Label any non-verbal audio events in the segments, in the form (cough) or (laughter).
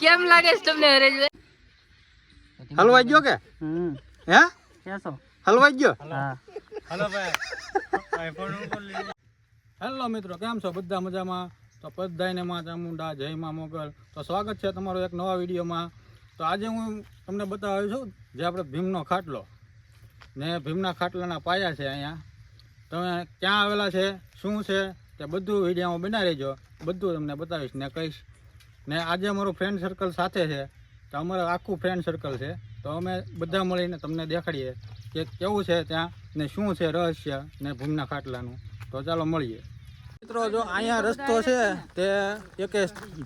કેમ લાગે છે તમને હરેશભાઈ? હલવાઈ ગયો કે? હે? હલવાઈ ગયો? ભાઈ. હેલો મિત્રો કેમ છો? બધા મજામાં? તો બધાને માં ચામુંડા જય માં મોગલ. તો સ્વાગત છે તમારો એક નવા વિડીયોમાં. તો આજે હું તમને બતાવ્યો છું જે આપણે ભીમનો ખાટલો. ને ભીમના ખાટલાના પાયા છે અહીંયા. તમે ક્યાં આવેલા છે, શું છે, તે બધું વિડીયોમાં બનાવી રહેજો બધું તમને બતાવીશ ને કહીશ. ને આજે અમારું ફ્રેન્ડ સર્કલ સાથે છે. તો અમારું આખું ફ્રેન્ડ સર્કલ છે. તો અમે બધા મળીને તમને દેખાડીએ કે કેવું છે ત્યાં ને શું છે રહસ્ય ને ભૂમના ખાટલાનું. તો ચાલો મળીએ. મિત્રો, જો અહીંયા રસ્તો છે તે એક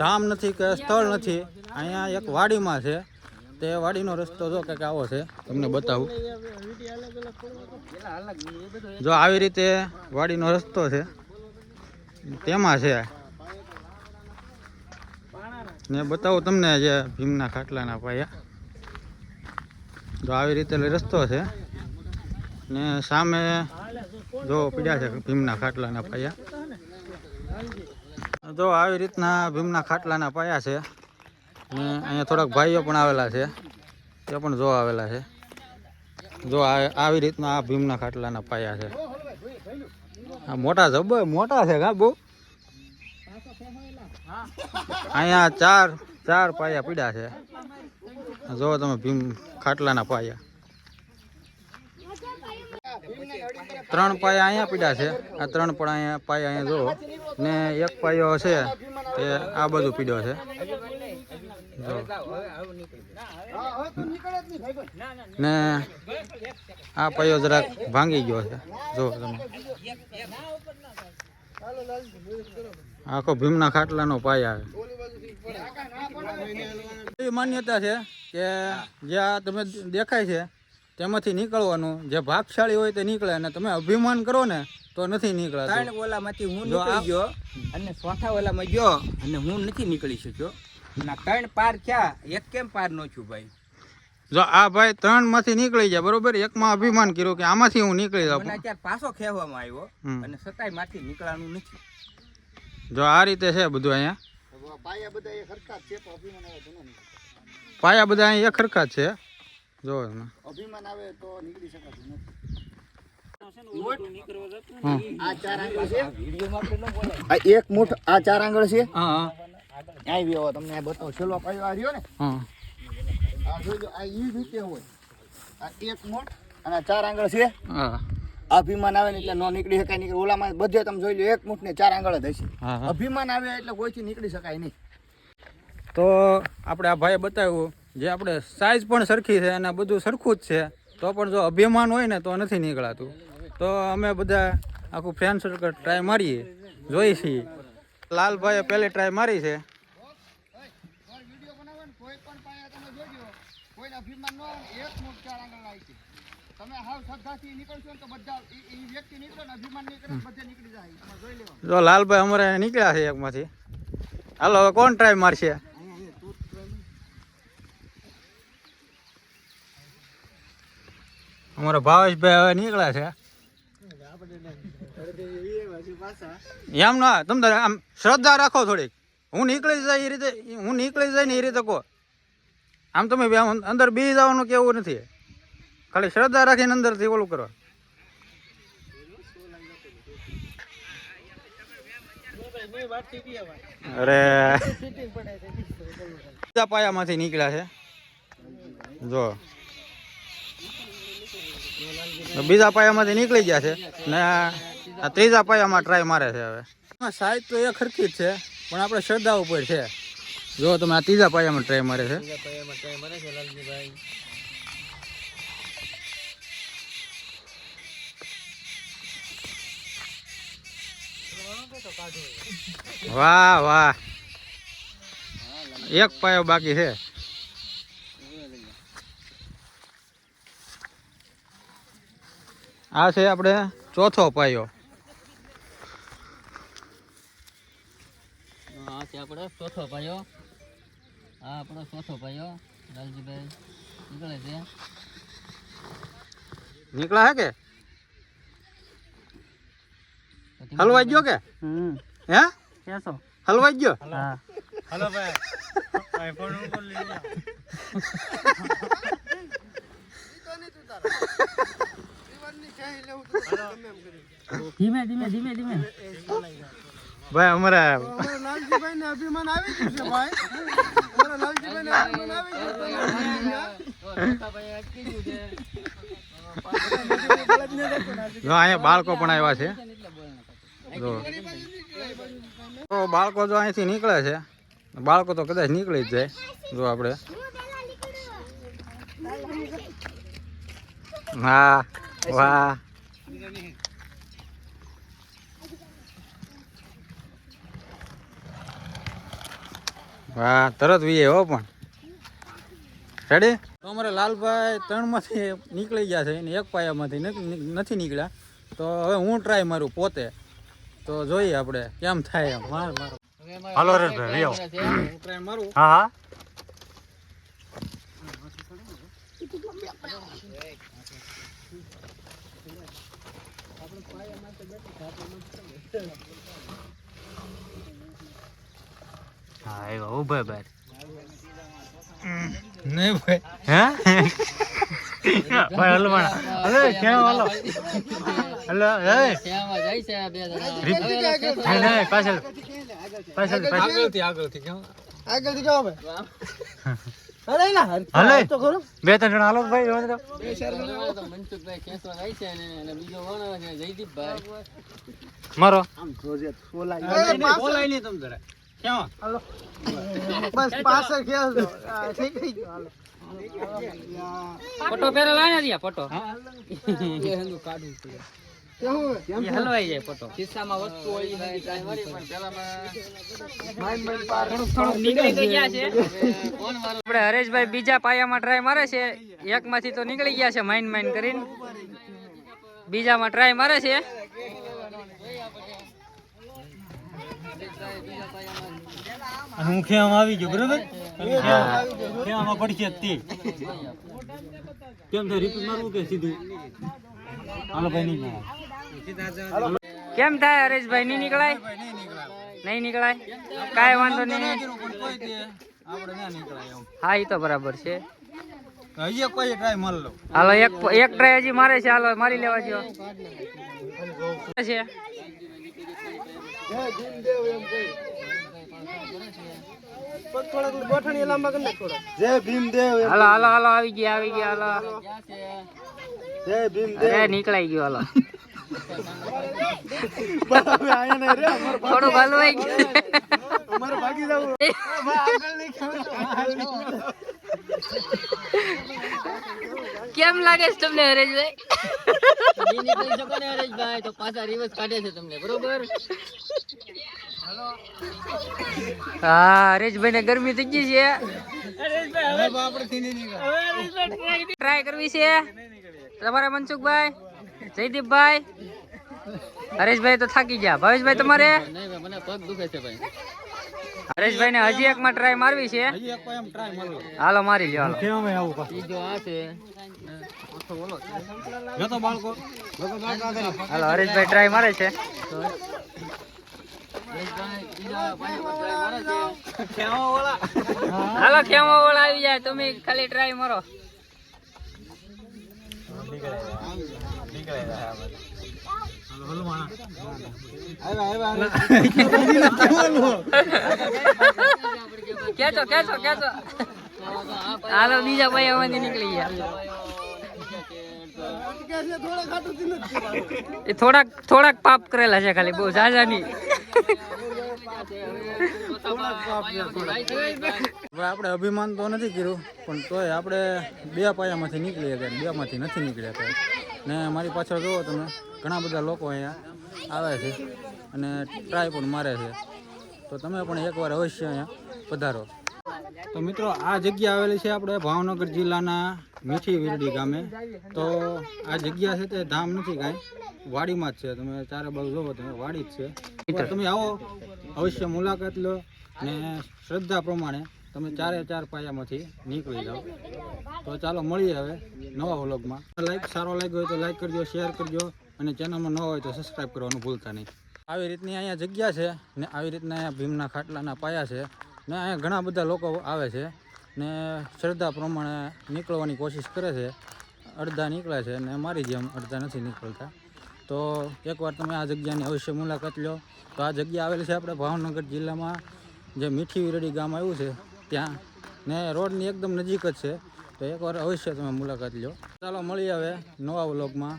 ધામ નથી કે સ્થળ નથી. અહીંયા એક વાડીમાં છે. તે વાડીનો રસ્તો જો કંઈક આવો છે, તમને બતાવું. જો આવી રીતે વાડીનો રસ્તો છે, તેમાં છે. ને બતાવું તમને જે ભીમના ખાટલાના પાયા. જો આવી રીતે રસ્તો છે, ને સામે જો પીડ્યા છે ભીમના ખાટલાના પાયા. જો આવી રીતના ભીમના ખાટલાના પાયા છે અહીંયા થોડાક ભાઈઓ પણ આવેલા છે. તે પણ જો આવેલા છે. જો આવી રીતના આ ભીમના ખાટલાના પાયા છે. આ મોટા જબ, મોટા છે કા બહુ? અહીંયા ચાર ચાર પાયા પીડા છે. જો તમે ભીમ ખાટલાના પાયા. ત્રણ પાયા અહીંયા પીડા છે. આ ત્રણ પણ અહીંયા પાયા અહીંયા જો ને એક પાયો છે તે આ બધું પીડ્યો છે. ને આ પાયો જરાક ભાંગી ગયો છે. જો તમે. આખો ભીમના ખાટલાનો પાયા એવી માન્યતા છે કે જે આ તમે દેખાય છે તેમાંથી નીકળવાનું જે ભાગશાળી હોય તે નીકળે અને તમે અભિમાન કરો ને તો નથી નીકળાતું. ઓલામાંથી હું નીકળી ગયો અને ચોથા ઓલામાં ગયો અને હું નથી નીકળી શક્યો. ના ત્રણ પાર થયા. એક કેમ પાર નો છું ભાઈ? જો આ ભાઈ ત્રણમાંથી નીકળી જાય બરોબર? એકમાં અભિમાન કર્યું કે આમાંથી હું નીકળી જાઉં. અત્યારે પાછો ખેવામાં આવ્યો અને માંથી નીકળવાનું નથી. જો આ રીતે છે બધું અહીંયા. પાયા બધા અહીંયા એક ખરખા છે. જો તમે. હમ. આ એક મુઠ આ ચાર આંગળ છે? આવો તમને આ બતાવો. છેલ્લો પાયો આ રહ્યો ને હા. આ જોજો આ ઈ રીતે હોય. આ એક મોટ અને ચાર આંગળ છે. હા. અભિમાન આવે ને એટલે નો નીકળી શકાય નહીં ઓલામાં બધે તમે જોઈ લો એક મુઠ ને ચાર આંગળ જ હશે. અભિમાન આવે એટલે કોઈથી નીકળી શકાય નહીં. તો આપણે આ ભાઈએ બતાવ્યું જે આપણે સાઈઝ પણ સરખી છે અને બધું સરખું જ છે તો પણ જો અભિમાન હોય ને તો નથી નીકળાતું. તો અમે બધા આખું ફ્રેન્ડ સર્કલ ટ્રાય મારીએ જોઈએ છીએ. લાલભાઈએ પહેલી ટ્રાય મારી છે. જો લાલભાઈ અમારે નીકળ્યા છે એકમાંથી. હાલો, હવે કોણ ટ્રાય મારશે? અમારા ભાવેશભાઈ હવે નીકળ્યા છે. એમ ના તમે આમ શ્રદ્ધા રાખો થોડીક. હું નીકળી જાય એ રીતે, હું નીકળી જાય ને એ રીતે કહો. આમ તમે અંદર બી જવાનું કેવું નથી. ખાલી શ્રદ્ધા રાખીને અંદરથી ઓલું કરવા અરે. બીજા પાયામાંથી નીકળ્યા છે. જો. બીજા પાયામાંથી નીકળી ગયા છે. ને આ ત્રીજા પાયામાં ટ્રાય મારે છે હવે. સાઈઝ તો એ ખરખી જ છે પણ આપણે શ્રદ્ધા ઉપર છે. જો તમે આ ત્રીજા પાયામાં ટ્રાય મારે છે. વાહ વાહ. એક પાયો બાકી છે. આ છે આપણે ચોથો પાયો આ છે આપણો ચોથો પાયો આ આપણો ચોથો પાયો લાલજીભાઈ નીકળે છે. નીકળા હે કે? પછી હલવાઈ ગયો કે? હમ. હે? કેસો? હલવાઈ ગયો? હા. ધીમે ધીમે ધીમે ધીમે. ભાઈ અમારા લાલજીભાઈ ને અભિમાન આવી ગયું છે, ભાઈ. અમારા લાલજીભાઈ ને અભિમાન આવી જો, અહીંયા બાળકો પણ આવ્યા છે. તો બાળકો જો અહીંથી નીકળે છે, બાળકો તો કદાચ નીકળી જ જાય. જો આપણે. હા, વાહ. વાહ તરત વીએ હો પણ. રેડી તો અમારે લાલભાઈ ત્રણમાંથી નીકળી ગયા છે એને એક પાયામાંથી નથી નીકળ્યા. તો હવે હું ટ્રાય મારું પોતે. તો જોઈએ આપણે કેમ થાય એમ. માર મારો. હાલો રે ભાઈ હું ટ્રાય મારું. હા હા. હા એવા ઊભા બાર નહીં ભાઈ. હે? ભાઈ હલવાણા અરે ક્યાં હાલો? હલો એ. શ્યામાં જાય છે આ બે જણા નહીં નહીં પાછળ. પાછળ પાછળ. આગળથી આગળથી કેમ? આગળથી જાઓ ભાઈ? અરે ના હાલે તો ખરો. બે ત્રણ જણા હાલો ભાઈ વાંધો નહીં. અમારે તો. મનસુખભાઈ ખેંચવા જાય છે અને અને બીજો કોણ છે જયદીપભાઈ મારો બોલાય નહીં તમ જરા. કેમ? (laughs) બસ પાછળ ખેલ દો ગયો હાલો. ફોટો હરેશભાઈ બીજા પાયામાં ટ્રાય મારે છે. એકમાંથી તો નીકળી ગયા છે માઇન માઇન કરીને. બીજામાં ટ્રાય મારે છે. હું ખેમ આવી ગયો બરોબર? ખેમાં પડશે તે. કેમ થાય રિપીટ મારવું કે સીધું? હાલો ભાઈ નહીં મારો. કેમ થાય હરેશભાઈ? નહીં નીકળાય? નહીં નીકળાય? કાંઈ વાંધો નહીં. હા એ તો બરાબર છે. એક હાલો એક એક ટ્રાય હજી મારે છે. હાલો મારી લેવા છે થોડાક ગોઠણી લાંબા કરી નાખ થોડા જય ભીમદેવ હાલો હાલો હાલો આવી ગયા આવી ગયા હાલો. જય ભીમ અરે નીકળાઈ ગયો હાલો. આયા નહીં રે અમાર થોડુંક હલવાઈ ગયું અમારે ભાગી જવું કેમ લાગે છે તમને હરેશભાઈ? નીકળી શકો ને હરેશભાઈ તો પાછા રિવર્સ કાઢે છે તમને બરોબર? હા હરેશભાઈ ને ગરમી થઈ ગઈ છે. ટ્રાય કરવી છે. તમારા મનસુખભાઈ જયદીપભાઈ. હરેશભાઈ તો થાકી ગયા. ભાવેશભાઈ તમારે? મને પગ દુખે છે ભાઈ. હરેશભાઈ ને હજી એક માં ટ્રાય મારવી છે. ટ્રાય માર. લો હાલો મારી લ્યો હાલો. ખેમાં આવું પાછું. બીજો આ છે. જતો બાળકો. જતો બાળકો આગળ. હાલો હરેશભાઈ ટ્રાય મારે છે. હાલો કેવો ઓળા આવી જાય. તમે ખાલી ટ્રાય મારો. કેચો બીજા ભાઈ અમારી નીકળી ગયા. એ થોડાક થોડાક પાપ કરેલા છે ખાલી, બહુ ઝાઝા નહીં. આપણે અભિમાન તો નથી કર્યું, પણ તોય આપણે બે પાયામાંથી નીકળી ગયા બે માંથી નથી નીકળ્યા ને મારી પાછળ જુઓ તમે. ઘણા બધા લોકો અહીંયા આવે છે અને ટ્રાય પણ મારે છે. તો તમે પણ એકવાર અવશ્ય અહીંયા પધારો. તો મિત્રો, આ જગ્યા આવેલી છે આપણે ભાવનગર જિલ્લાના મીઠી વીરડી ગામે. તો આ જગ્યા છે તે ધામ નથી કાંઈ, વાડીમાં જ છે. તમે ચારે બાજુ જોવો તમે વાડી જ છે. તમે આવો, અવશ્ય મુલાકાત લો ને શ્રદ્ધા પ્રમાણે તમે ચારે ચાર પાયામાંથી નીકળી જાઓ. તો ચાલો મળીએ હવે નવા વ્લોગમાં. લાઈક સારો લાગ્યો હોય તો લાઈક કરજો, શેર કરજો. અને ચેનલમાં ન હોય તો સબસ્ક્રાઈબ કરવાનું ભૂલતા નહીં. આવી રીતની અહીંયા જગ્યા છે ને આવી રીતના અહીંયા ભીમના ખાટલાના પાયા છે ને અહીંયા ઘણા બધા લોકો આવે છે ને શ્રદ્ધા પ્રમાણે નીકળવાની કોશિશ કરે છે. અડધા નીકળે છે ને મારી જેમ અડધા નથી નીકળતા. તો એકવાર તમે આ જગ્યાની અવશ્ય મુલાકાત લો. તો આ જગ્યા આવેલી છે આપણે ભાવનગર જિલ્લામાં. જે મીઠી વિરડી ગામ આવ્યું છે ત્યાં. ને રોડની એકદમ નજીક જ છે. તો એકવાર અવશ્ય તમે મુલાકાત લો. ચાલો મળી આવે નવા વ્લોગમાં.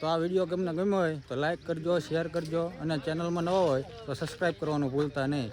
તો આ વીડિયો તમને ગમ્યો હોય તો લાઇક કરજો શેર કરજો અને ચેનલમાં નવો હોય તો સબસ્ક્રાઈબ કરવાનું ભૂલતા નહીં.